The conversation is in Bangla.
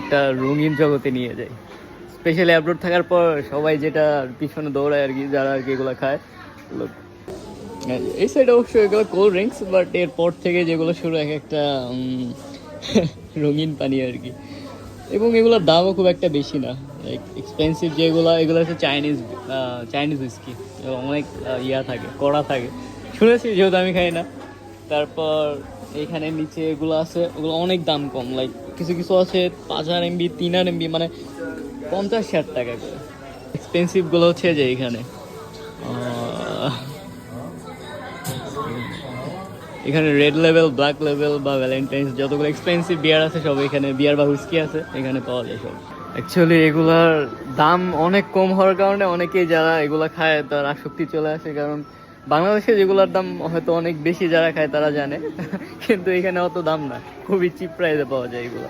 একটা রঙিন জগতে নিয়ে যায়। স্পেশালি অ্যাব্রোড থাকার পর সবাই যেটা পিছনে দৌড়ায় আর কি, যারা আর কি এগুলো খায় এই সাইডে অবশ্যই এগুলো কোল্ড ড্রিঙ্কস বাট এরপর থেকে যেগুলো শুরু এক একটা রঙিন পানি আর কি। এবং এগুলোর দামও খুব একটা বেশি না। লাইক এক্সপেন্সিভ যেগুলো, এগুলো হচ্ছে চাইনিজ চাইনিজ উইস্কি এবং অনেক ইয়া থাকে, কড়া থাকে। শুনেছি, যেহেতু আমি খাই না। তারপর এখানে নিচে এগুলো আছে, ওগুলো অনেক দাম কম লাইক কিছু কিছু আছে পাঁচ হাজার এমবি তিন হাজার এমবি মানে পঞ্চাশ ষাট টাকা করে। এক্সপেন্সিভগুলো হচ্ছে যে এখানে এখানে রেড লেভেল ব্ল্যাক লেভেল বা ভ্যালেন্টাইন্স যতগুলো এক্সপেন্সিভ বিয়ার আছে সব এখানে বিয়ার বা হুইস্কি আছে, এখানে পাওয়া যায় সব। অ্যাকচুয়ালি এগুলার দাম অনেক কম হওয়ার কারণে অনেকেই যারা এগুলা খায় তার আসক্তি চলে আসে, কারণ বাংলাদেশে যেগুলোর দাম হয়তো অনেক বেশি যারা খায় তারা জানে, কিন্তু এখানে অত দাম না। খুবই চিপ প্রাইসে পাওয়া যায় এগুলো।